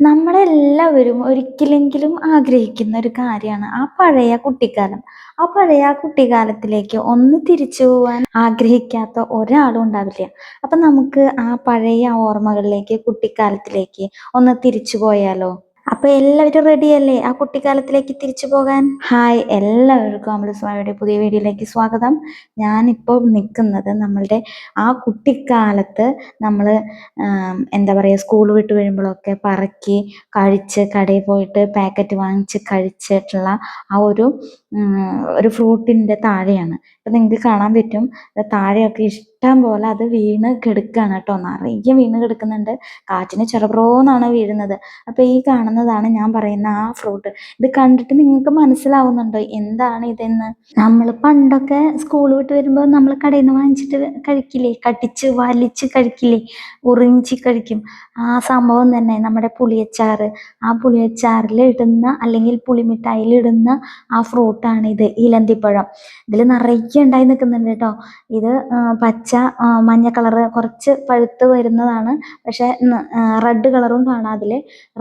നമ്മളെല്ലാവരും ഒരിക്കലെങ്കിലും ആഗ്രഹിക്കുന്ന ഒരു കാര്യമാണ് ആ പഴയ കുട്ടിക്കാലം. ആ പഴയ കുട്ടിക്കാലത്തിലേക്ക് ഒന്ന് തിരിച്ചു പോകാൻ ആഗ്രഹിക്കാത്ത ഒരാളും ഉണ്ടാവില്ല. അപ്പം നമുക്ക് ആ പഴയ ഓർമ്മകളിലേക്ക് കുട്ടിക്കാലത്തിലേക്ക് ഒന്ന് തിരിച്ചു പോയാലോ? അപ്പൊ എല്ലാവരും റെഡിയല്ലേ ആ കുട്ടിക്കാലത്തിലേക്ക് തിരിച്ചു പോകാൻ. ഹായ് എല്ലാവർക്കും അമൃതസ്വാമിയുടെ പുതിയ വീഡിയോയിലേക്ക് സ്വാഗതം. ഞാനിപ്പോൾ നിൽക്കുന്നത് നമ്മളുടെ ആ കുട്ടിക്കാലത്ത് നമ്മൾ എന്താ പറയുക സ്കൂൾ വിട്ട് വരുമ്പോഴൊക്കെ പറക്കി കഴിച്ച് കടയിൽ പോയിട്ട് പാക്കറ്റ് വാങ്ങിച്ച് കഴിച്ചിട്ടുള്ള ആ ഒരു ഒരു ഫ്രൂട്ടിന്റെ താഴെയാണ്. അപ്പം നിങ്ങൾക്ക് കാണാൻ പറ്റും താഴെയൊക്കെ ഇഷ്ടം പോലെ അത് വീണ് കിടക്കുകയാണ് കേട്ടോ. നിറയെ വീണ് കിടക്കുന്നുണ്ട്. കാറ്റിന് ചെറുപ്രോന്നാണ് വീഴുന്നത്. അപ്പോൾ ഈ കാണുന്നതാണ് ഞാൻ പറയുന്ന ആ ഫ്രൂട്ട്. ഇത് കണ്ടിട്ട് നിങ്ങൾക്ക് മനസ്സിലാവുന്നുണ്ടോ എന്താണ് ഇതെന്ന്? നമ്മൾ പണ്ടൊക്കെ സ്കൂൾ വിട്ട് വരുമ്പോൾ നമ്മൾ കടയിൽ നിന്ന് വാങ്ങിച്ചിട്ട് കഴിക്കില്ലേ? കടിച്ച് വലിച്ച് കഴിക്കില്ലേ? ഉറിഞ്ചി കഴിക്കും. ആ സംഭവം തന്നെ നമ്മുടെ പുളിയച്ചാറ്. ആ പുളിയച്ചാറിൽ ഇടുന്ന അല്ലെങ്കിൽ പുളിമിഠായിൽ ഇടുന്ന ആ ഫ്രൂട്ടാണ് ഇത് ഇലന്തിപ്പഴം ഇതിൽ നിറയെ ഉണ്ടായി നിൽക്കുന്നുണ്ട് കേട്ടോ. ഇത് പച്ച മഞ്ഞ കളറ് കുറച്ച് പഴുത്ത് വരുന്നതാണ്. പക്ഷേ റെഡ് കളറും കാണാം അതിൽ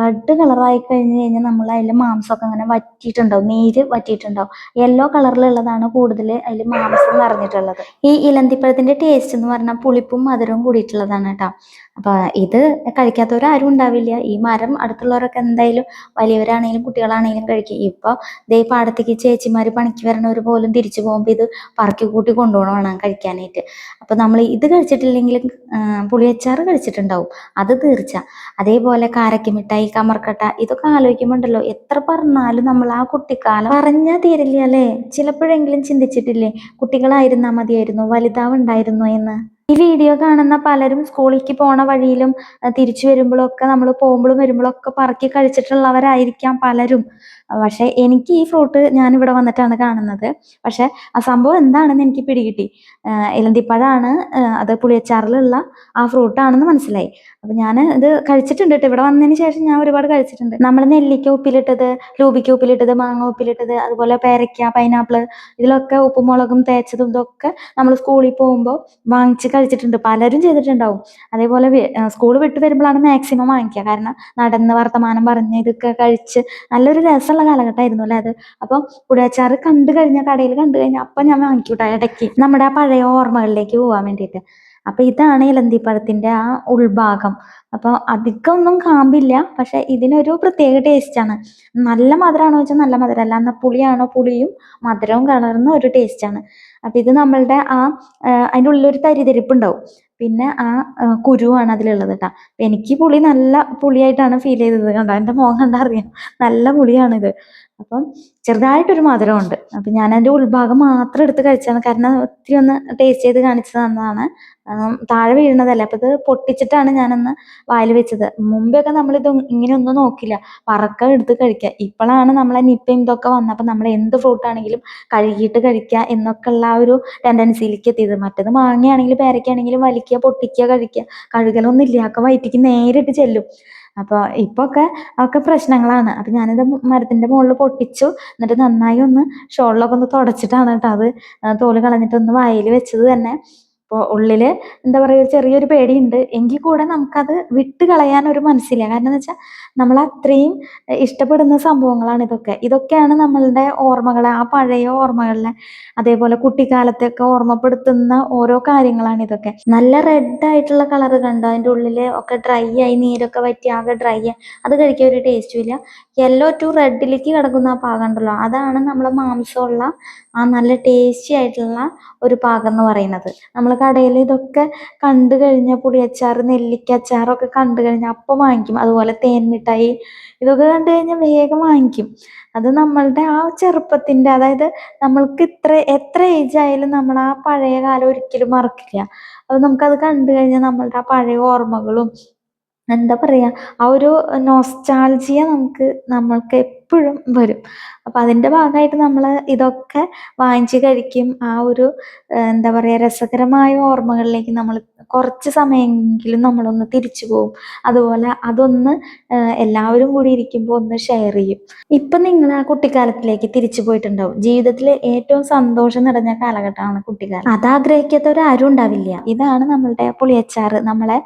റെഡ് കളറായി കഴിഞ്ഞ് കഴിഞ്ഞാൽ നമ്മൾ അതിൽ മാംസമൊക്കെ അങ്ങനെ വറ്റിയിട്ടുണ്ടാവും. നീര് വറ്റിയിട്ടുണ്ടാവും. യെല്ലോ കളറിലുള്ളതാണ് കൂടുതൽ അതിൽ മാംസം നിറഞ്ഞിട്ടുള്ളത്. ഈ ഇലന്തിപ്പഴത്തിന്റെ ടേസ്റ്റ് എന്ന് പറഞ്ഞാൽ പുളിപ്പും മധുരവും കൂടിയിട്ടുള്ളതാണ് കേട്ടോ. അപ്പോൾ ഇത് കഴിക്കാത്തവരാരും ഉണ്ടാവില്ല. ഈ മരം അടുത്തുള്ളവരൊക്കെ എന്തായാലും വലിയവരാണെങ്കിലും കുട്ടികളാണെങ്കിലും കഴിക്കും. ഇപ്പൊ ദേ പാടത്തേക്ക് ചേച്ചിമാര് പണിക്ക് വരണവർ പോലും തിരിച്ചു പോകുമ്പോൾ ഇത് പറക്കി കൂട്ടി കൊണ്ടുപോകണം കഴിക്കാനായിട്ട്. അപ്പൊ നമ്മൾ ഇത് കഴിച്ചിട്ടില്ലെങ്കിൽ പുളിയച്ചാറ് കഴിച്ചിട്ടുണ്ടാവും. അത് തീർച്ച. അതേപോലെ കാരക്ക മിഠായി കമർക്കട്ട ഇതൊക്കെ ആലോചിക്കുമ്പോണ്ടല്ലോ എത്ര പറഞ്ഞാലും നമ്മൾ ആ കുട്ടിക്കാലം പറഞ്ഞാൽ തീരില്ല അല്ലേ? ചിലപ്പോഴെങ്കിലും ചിന്തിച്ചിട്ടില്ലേ കുട്ടികളായിരുന്നാ മതിയായിരുന്നു വലുതാവുണ്ടായിരുന്നു എന്ന്? ഈ വീഡിയോ കാണുന്ന പലരും സ്കൂളിലേക്ക് പോണ വഴിയിലും തിരിച്ചു വരുമ്പോഴൊക്കെ നമ്മൾ പോകുമ്പോഴും വരുമ്പോഴൊക്കെ പറക്കി കഴിച്ചിട്ടുള്ളവരായിരിക്കാം പലരും. പക്ഷെ എനിക്ക് ഈ ഫ്രൂട്ട് ഞാൻ ഇവിടെ വന്നിട്ടാണ് കാണുന്നത്. പക്ഷെ ആ സംഭവം എന്താണെന്ന് എനിക്ക് പിടികിട്ടി. ഇലന്തിപ്പഴമാണ് അത് പുളിയച്ചാറിലുള്ള ആ ഫ്രൂട്ടാണെന്ന് മനസ്സിലായി. അപ്പൊ ഞാൻ ഇത് കഴിച്ചിട്ടുണ്ട് ഇവിടെ വന്നതിന് ശേഷം ഞാൻ ഒരുപാട് കഴിച്ചിട്ടുണ്ട്. നമ്മൾ നെല്ലിക്ക ഉപ്പിലിട്ടത് ലൂബിക്ക ഉപ്പിലിട്ടത് മാങ്ങ ഉപ്പിലിട്ടത് അതുപോലെ പേരയ്ക്ക പൈനാപ്പിൾ ഇതിലൊക്കെ ഉപ്പും മുളകും തേച്ചതും ഇതൊക്കെ നമ്മൾ സ്കൂളിൽ പോകുമ്പോൾ വാങ്ങിച്ച് കഴിച്ചിട്ടുണ്ട്. പലരും ചെയ്തിട്ടുണ്ടാവും. അതേപോലെ സ്കൂൾ വിട്ട് വരുമ്പോഴാണ് മാക്സിമം വാങ്ങിക്കുക. കാരണം നടന്ന് വർത്തമാനം പറഞ്ഞ് ഇതൊക്കെ കഴിച്ച് നല്ലൊരു രസമുള്ള കാലഘട്ടമായിരുന്നു അല്ലേ അത്? അപ്പം പുളിയച്ചാറ് കണ്ടു കഴിഞ്ഞ കടയിൽ കണ്ടു കഴിഞ്ഞാൽ അപ്പം ഞാൻ വാങ്ങിക്കൂട്ടാ ഇടയ്ക്ക്. നമ്മുടെ ആ പഴയ ഓർമ്മകളിലേക്ക് പോകാൻ വേണ്ടിയിട്ട്. അപ്പം ഇതാണ് ഇലന്തിപ്പഴത്തിന്റെ ആ ഉൾഭാഗം. അപ്പോൾ അധികം ഒന്നും കാമ്പില്ല പക്ഷെ ഇതിനൊരു പ്രത്യേക ടേസ്റ്റാണ്. നല്ല മധുരമാണോ വെച്ചാൽ നല്ല മധുരമല്ല എന്നാൽ പുളിയാണോ പുളിയും മധുരവും കലർന്ന ഒരു ടേസ്റ്റാണ്. അപ്പോൾ ഇത് നമ്മളുടെ ആ അതിന്റെ ഉള്ളിലൊരു തരിതരിപ്പ് ഉണ്ടാവും പിന്നെ ആ കുരുവാണ് അതിലുള്ളത് കേട്ടോ എനിക്ക് പുളി നല്ല പുളിയായിട്ടാണ് ഫീൽ ചെയ്തത്. കണ്ടോ? എന്റെ മുഖം കണ്ടാൽ അറിയാം? നല്ല പുളിയാണിത്. അപ്പം ചെറുതായിട്ടൊരു മധുരമുണ്ട്. അപ്പം ഞാൻ അതിന്റെ ഉൾഭാഗം മാത്രം എടുത്ത് കഴിച്ചാണ് കാരണം ഒത്തിരി ഒന്ന് ടേസ്റ്റ് ചെയ്ത് കാണിച്ചു തന്നതാണ് താഴെ വീഴുന്നതല്ല. അപ്പം ഇത് പൊട്ടിച്ചിട്ടാണ് ഞാനൊന്ന് വായിൽ വെച്ചത്. മുമ്പെയൊക്കെ നമ്മളിത് ഇങ്ങനെയൊന്നും നോക്കില്ല പറക്ക എടുത്ത് കഴിക്കുക. ഇപ്പോഴാണ് നമ്മളെ നിപ്പയും ഇതൊക്കെ വന്നപ്പോൾ നമ്മൾ എന്ത് ഫ്രൂട്ട് ആണെങ്കിലും കഴുകിയിട്ട് കഴിക്കുക എന്നൊക്കെ ഉള്ള ഒരു ടെൻഡൻസിയിലേക്ക് എത്തിയത്. മറ്റത് മാങ്ങയാണെങ്കിലും പേരയ്ക്കാണെങ്കിലും വലിക്കുക പൊട്ടിക്കുക കഴിക്കുക. കഴുകലൊന്നും ഇല്ല. ഒക്കെ വയറ്റിക്ക് നേരിട്ട് ചെല്ലും. അപ്പോൾ ഇപ്പോൾ ഒക്കെ ഒക്കെ പ്രശ്നങ്ങളാണ്. അപ്പം ഞാനിത് മരത്തിന്റെ മുകളിൽ പൊട്ടിച്ചു. എന്നിട്ട് നന്നായി ഒന്ന് ഷോളിലൊക്കെ ഒന്ന് തുടച്ചിട്ടാണ് കേട്ടോ അത് തോൽ കളഞ്ഞിട്ട് ഒന്ന് വായിൽ വെച്ചത് തന്നെ. അപ്പോൾ ഉള്ളിൽ എന്താ പറയുക ചെറിയൊരു പേടിയുണ്ട്. എങ്കിൽ കൂടെ നമുക്കത് വിട്ട് കളയാൻ ഒരു മനസ്സില്ല. കാരണം എന്ന് വെച്ചാൽ നമ്മൾ അത്രയും ഇഷ്ടപ്പെടുന്ന സംഭവങ്ങളാണ് ഇതൊക്കെ. ഇതൊക്കെയാണ് നമ്മളുടെ ഓർമ്മകൾ ആ പഴയ ഓർമ്മകളിലെ അതേപോലെ കുട്ടിക്കാലത്തൊക്കെ ഓർമ്മപ്പെടുത്തുന്ന ഓരോ കാര്യങ്ങളാണ് ഇതൊക്കെ. നല്ല റെഡ് ആയിട്ടുള്ള കളർ കണ്ടോ? അതിന്റെ ഉള്ളിൽ ഒക്കെ ഡ്രൈ ആയി നീരൊക്കെ വറ്റി ആകെ ഡ്രൈ ആയി. അത് കഴിക്കാൻ ഒരു ടേസ്റ്റും ഇല്ല. യെല്ലോ ടു റെഡിലേക്ക് കിടക്കുന്ന ആ പാകം ഉണ്ടല്ലോ അതാണ് നമ്മളെ മാംസമുള്ള ആ നല്ല ടേസ്റ്റി ആയിട്ടുള്ള ഒരു പാകം എന്ന് പറയുന്നത്. നമ്മൾ കടയിൽ ഇതൊക്കെ കണ്ടു കഴിഞ്ഞാൽ പുളിയച്ചാർ നെല്ലിക്ക അച്ചാറൊക്കെ കണ്ടു കഴിഞ്ഞാൽ അപ്പം വാങ്ങിക്കും. അതുപോലെ തേൻ മിഠായി ഇതൊക്കെ കണ്ടു കഴിഞ്ഞാൽ വേഗം വാങ്ങിക്കും. അത് നമ്മളുടെ ആ ചെറുപ്പത്തിന്റെ അതായത് നമ്മൾക്ക് ഇത്ര എത്ര ഏജ് ആയാലും നമ്മൾ ആ പഴയ കാലം ഒരിക്കലും മറക്കില്ല. അത് നമുക്കത് കണ്ടു കഴിഞ്ഞാൽ നമ്മളുടെ ആ പഴയ ഓർമ്മകളും എന്താ പറയുക ആ ഒരു നോസ്റ്റാൾജിയ നമുക്ക് നമ്മൾക്ക് എപ്പോഴും വരും. അപ്പം അതിന്റെ ഭാഗമായിട്ട് നമ്മൾ ഇതൊക്കെ വാങ്ങിച്ച് കഴിക്കും. ആ ഒരു എന്താ പറയുക രസകരമായ ഓർമ്മകളിലേക്ക് നമ്മൾ കുറച്ച് സമയമെങ്കിലും നമ്മളൊന്ന് തിരിച്ചു പോവും അതുപോലെ അതൊന്ന് എല്ലാവരും കൂടി ഇരിക്കുമ്പോൾ ഒന്ന് ഷെയർ ചെയ്യും. ഇപ്പം നിങ്ങൾ ആ കുട്ടിക്കാലത്തിലേക്ക് തിരിച്ചു പോയിട്ടുണ്ടാവും. ജീവിതത്തിൽ ഏറ്റവും സന്തോഷം നിറഞ്ഞ കാലഘട്ടമാണ് കുട്ടിക്കാലം. അത് ആരും ഉണ്ടാവില്ല. ഇതാണ് നമ്മളുടെ പുളിയച്ചാറ്. നമ്മളെ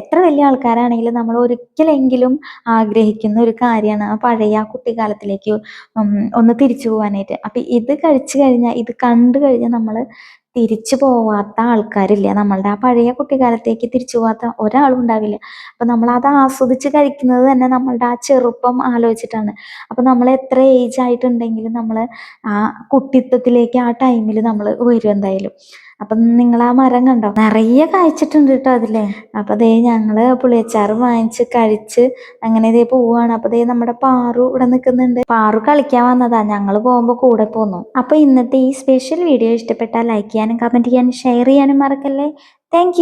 എത്ര വലിയ ആൾക്കാരാണെങ്കിലും നമ്മൾ ഒരിക്കലെങ്കിലും ആഗ്രഹിക്കുന്ന ഒരു കാര്യമാണ് ആ പഴയ ആ കുട്ടിക്കാലത്തിലേക്ക് ഒന്ന് തിരിച്ചു പോകാനായിട്ട് അപ്പം ഇത് കഴിച്ചു കഴിഞ്ഞാൽ ഇത് കണ്ടു കഴിഞ്ഞാൽ നമ്മൾ തിരിച്ചു പോവാത്ത ആൾക്കാരില്ല. നമ്മളുടെ ആ പഴയ കുട്ടിക്കാലത്തേക്ക് തിരിച്ചു പോവാത്ത ഒരാളും ഉണ്ടാവില്ല. അപ്പം നമ്മൾ അത് ആസ്വദിച്ച് കഴിക്കുന്നത് തന്നെ നമ്മളുടെ ആ ചെറുപ്പം ആലോചിച്ചിട്ടാണ്. അപ്പം നമ്മൾ എത്ര ഏജ് ആയിട്ടുണ്ടെങ്കിലും നമ്മൾ ആ കുട്ടിത്വത്തിലേക്ക് ആ ടൈമിൽ നമ്മൾ വരും എന്തായാലും. അപ്പം നിങ്ങൾ ആ മരം കണ്ടോ? നിറയെ കായ്ച്ചിട്ടുണ്ട് കേട്ടോ അതിലെ. അപ്പം ദേ ഞങ്ങൾ പുളിയച്ചാറ് വാങ്ങിച്ച് കഴിച്ച് അങ്ങനെ ഇതേ പോവാണ്. അപ്പൊ ദേ നമ്മുടെ പാറു ഇവിടെ നിൽക്കുന്നുണ്ട്. പാറു കളിക്കാൻ വന്നതാ. ഞങ്ങൾ പോകുമ്പോൾ കൂടെ പോന്നു. അപ്പൊ ഇന്നത്തെ ഈ സ്പെഷ്യൽ വീഡിയോ ഇഷ്ടപ്പെട്ടാൽ ലൈക്ക് ചെയ്യാനും കമന്റ് ചെയ്യാനും ഷെയർ ചെയ്യാനും മറക്കല്ലേ. താങ്ക്